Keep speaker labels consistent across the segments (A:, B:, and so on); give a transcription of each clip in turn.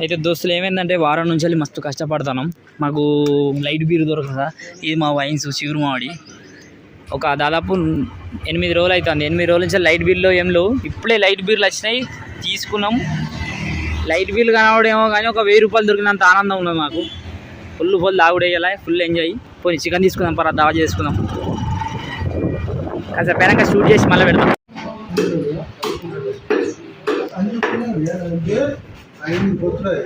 A: అయితే దోస్తులు ఏమైందంటే వారం నుంచి వెళ్ళి మస్తు కష్టపడుతున్నాం మాకు లైట్ బీర్ దొరకదా? ఇది మా వైన్స్ చిగురు మామిడి ఒక దాదాపు ఎనిమిది రోజులు అవుతుంది ఎనిమిది రోజుల నుంచి లైట్ బీర్లో ఏం లేవు. ఇప్పుడే లైట్ బీర్లు వచ్చినాయి తీసుకున్నాం. లైట్ బీర్లు కనబడేమో కానీ ఒక వెయ్యి రూపాయలు దొరికినంత ఆనందం ఉన్నది మాకు. ఫుల్ ఫుల్ తాగుడేయాలి ఫుల్ ఎంజాయ్. పోనీ చికెన్ తీసుకుందాం పరా దావా చేసుకుందాం. కాస్త పెనక షూట్ చేసి మళ్ళీ పెడతాం. ఎంత పోయి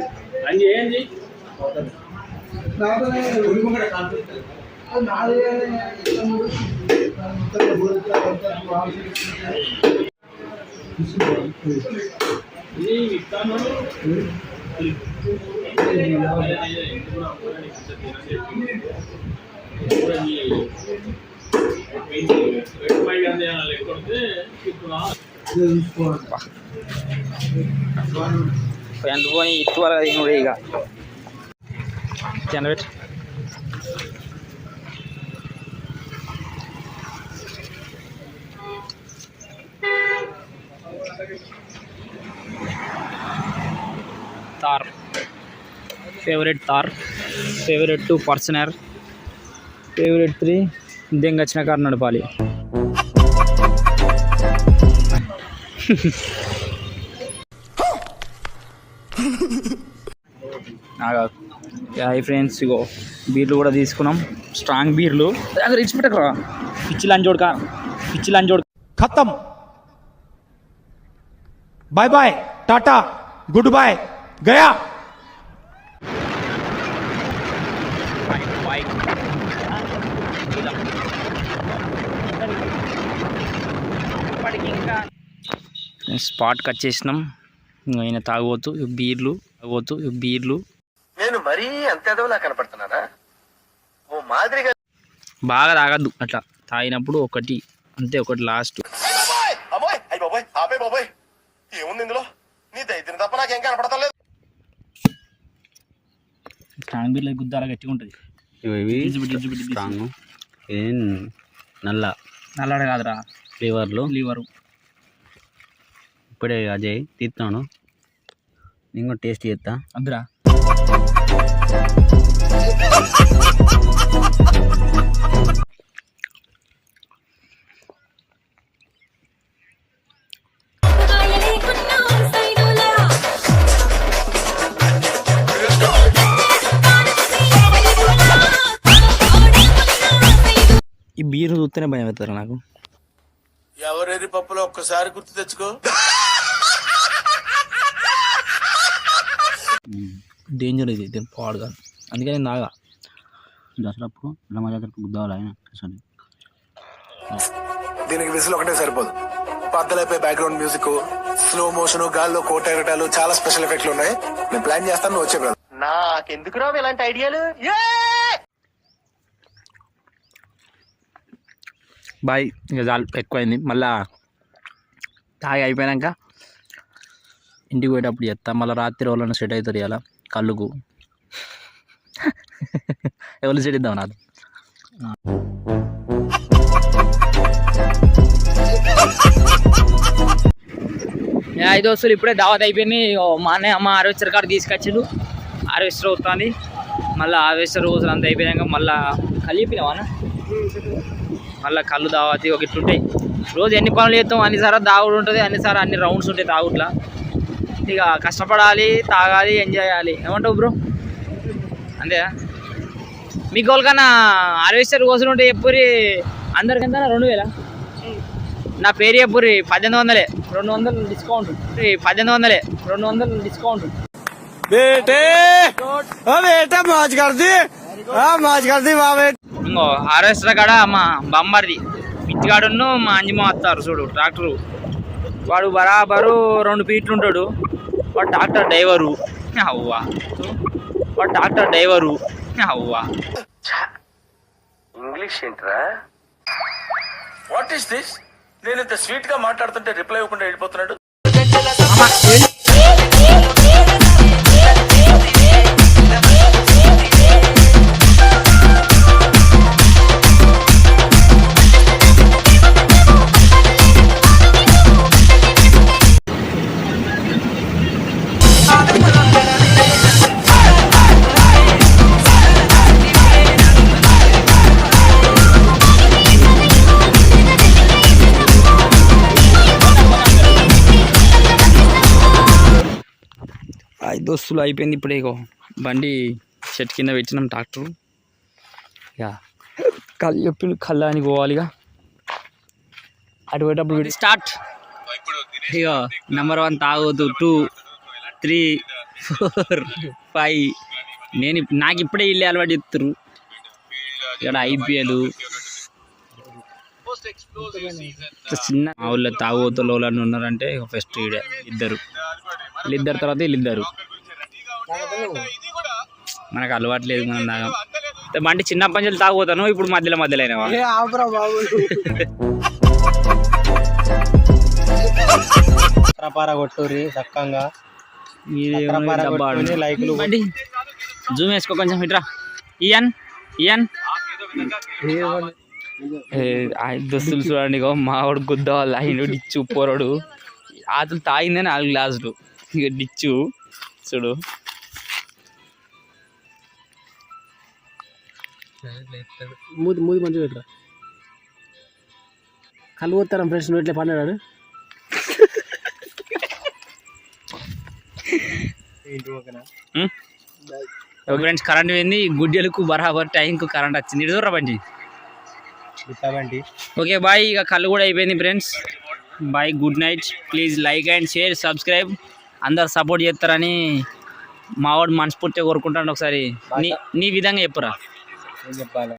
A: ఇటు వరకు ಎಂಟು ಇಟ್ಟುವರೆ उड़ेगा ಈಗ ಜನರೇಟ್ तार। फेवरेट तार। फेवरेट टू पर्सनर फेवरेट थ्री दिंग कार नड़पाली హాయ్ ఫ్రెండ్స్ ఇగో బీర్లు కూడా తీసుకున్నాం. స్ట్రాంగ్ బీర్లు. అక్కడ ఇచ్చిపెట్టకరా పిచ్చి లంజోడ్కా. పిచ్చి లంజోడ్
B: ఖతం. Bye bye tata good boy Gaya
A: spot cut చేసినాం. ఆయన తాగబోతు ఇవి బీర్లు తాగబోతు ఇవి బీర్లు.
C: నేను మరీ అంత ఎదవలా కనపడుతున్నానా? ఓ మాదిరిగా
A: బాగా తాగద్దు అట్లా. తాగినప్పుడు ఒకటి అంతే ఒకటి లాస్ట్.
C: బాబాయ్ అమ్మోయ్ అయ్యి బాబాయ్ ఆపే బాబాయ్. ఏముంది ఇందులో? నీ దైత్యం తప్ప నాకేం కనపడతా లేదు
A: స్ట్రాంగ్ బీర్లు గుద్దాల గట్టిగా ఉంటుంది.
D: ఇవి స్ట్రాంగ్. ఇది నల్ల.
A: నల్లడ కాదురా.
D: ఫ్లేవర్లు
A: లివరు.
D: ఇప్పుడే అజయ్ తీస్తాను నేను కూడా టేస్ట్ చేస్తా.
A: అద్దురా ఈ బీర్ చూస్తేనే భయం అవుతారు నాకు.
C: ఎవరెరి పప్పులో ఒక్కసారి గుర్తు తెచ్చుకో.
A: డేంజర్ ఇది దీని పాడుగా అందుకని నేను తాగా.
D: దసరాప్పుడు బ్రహ్మ జాతరకు గుద్దావాలి ఆయన
C: దీనికి విసులు ఒకటే సరిపోదు. పద్దలైపోయి బ్యాక్గ్రౌండ్ మ్యూజిక్ స్లో మోషన్ గాల్లో కోట ఎగటాలు చాలా స్పెషల్ ఎఫెక్ట్లు ఉన్నాయి. నేను ప్లాన్ చేస్తాను నువ్వు వచ్చే. నాకెందుకు రావు ఇలాంటి ఐడియాలు
A: బాయ్ ఇక చాలు ఎక్కువైంది. మళ్ళా తాగి అయిపోయాక ఇంటికి పోయేటప్పుడు చెప్తా మళ్ళీ రాత్రి వాళ్ళని సెట్ అవుతారు ఇలా కళ్ళుకు. ఎవరు సెట్ ఇద్దాం నాకు? ఐదు వస్తువులు ఇప్పుడే దావత్ అయిపోయింది మా అన్నయ్య అమ్మ హార్వెస్టర్ కాడ తీసుకొచ్చిండు. హార్వెస్టర్ అవుతుంది. మళ్ళీ హార్వెస్టర్ రోజులు అంతా అయిపోయాక మళ్ళీ కలిపినవానా మళ్ళీ కళ్ళు దావతి ఒక ఇట్లుంటాయి. రోజు ఎన్ని పనులు చేస్తాం అన్నిసార్లు దాగుడు ఉంటుంది అన్నిసార్లు అన్ని రౌండ్స్ ఉంటాయి తాగుట్లా ఇక కష్టపడాలి తాగాలి ఎంజాయ్ చేయాలి. ఏమంటావు బ్రో? అంతే. మీకు వాళ్ళకన్నా హార్వెస్టర్ కోసం ఉంటే చెప్పురి అందరికన్నా రెండు వేల? నా పేరు చెప్పురి పద్దెనిమిది వందలే. రెండు వందలు డిస్కౌంట్. పద్దెనిమిది వందలే. రెండు వందలు డిస్కౌంట్.
B: బేటే! బేటా మాజ్
A: ఇంకో హార్వెస్టర్ కాడ మా పిచ్చి పిచ్చిగాడును మా అంజమ వస్తారు చూడు ట్రాక్టరు. వాడు బరాబరు రెండు ఫీట్లు ఉంటాడు. వాడు ట్రాక్టర్ డ్రైవరు. అవ్వా. వాడు ట్రాక్టర్ డ్రైవరు. అవ్వా.
C: ఇంగ్లీష్ ఏంట్రా? వాట్ ఈస్ దిస్ నేను ఇంత స్వీట్గా మాట్లాడుతుంటే రిప్లై ఇవ్వకుండా వెళ్ళిపోతున్నాడు.
A: ఐదు దోస్తులు అయిపోయింది ఇప్పుడే ఇగో. బండి చెట్టు కింద పెట్టినాం ట్రాక్టర్. ఇక కళ్ళు చెప్పిండు కళ్ళానికి పోవాలిగా అటు పోయేటప్పుడు స్టార్ట్. ఇక నెంబర్ వన్ తాగొద్దు టూ త్రీ ఫోర్ ఫైవ్. నేను నాకు ఇప్పుడే ఇల్లు అలవాటు చెప్తారు ఇక్కడ ఐపీఎల్. చిన్న మా ఊళ్ళో వాళ్ళని ఉన్నారంటే ఫస్ట్ ఈడే ఇద్దరు. వీళ్ళిద్దరు తర్వాత వీళ్ళిద్దరు. మనకు అలవాటు లేదు మనం తాగం అంటే చిన్నప్పటి నుంచి తాగుపోతాను ఇప్పుడు మధ్యలో మధ్యలో అయినవా
B: పార కొట్టుర్రి చక్కంగా. లైకులు
A: బండి. జూమ్ వేసుకో కొంచెం ఇట్రా. ఇయన్ ఇయన్. ఆ దోస్తులు చూడండి మావాడు గుద్ద వాళ్ళు ఆయన డిచ్చు పోరాడు అతను తాగిందని నాలుగు గ్లాసులు. ఇక డిచ్చు చూడు.
B: మూది మూది మంచిగా పెట్టరా? కళ్ళు పోతారా ఫ్రెండ్స్? నువ్వు ఇట్లా పన్నాడు
A: ఫ్రెండ్స్ కరెంట్ పోయింది. గుడ్డెలకు బరాబర్ టైంకు కరెంట్ వచ్చింది. ఇటు దూరం బండి? Okay bye. ఇక కళ్ళు కూడా అయిపోయింది friends bye good night please like and share subscribe అందరు సపోర్ట్ చేస్తారని మావాడు మనస్ఫూర్తిగా కోరుకుంటాను ఒకసారి. నీ నీ విధంగా చెప్పురా.
B: ఏం చెప్పాలి?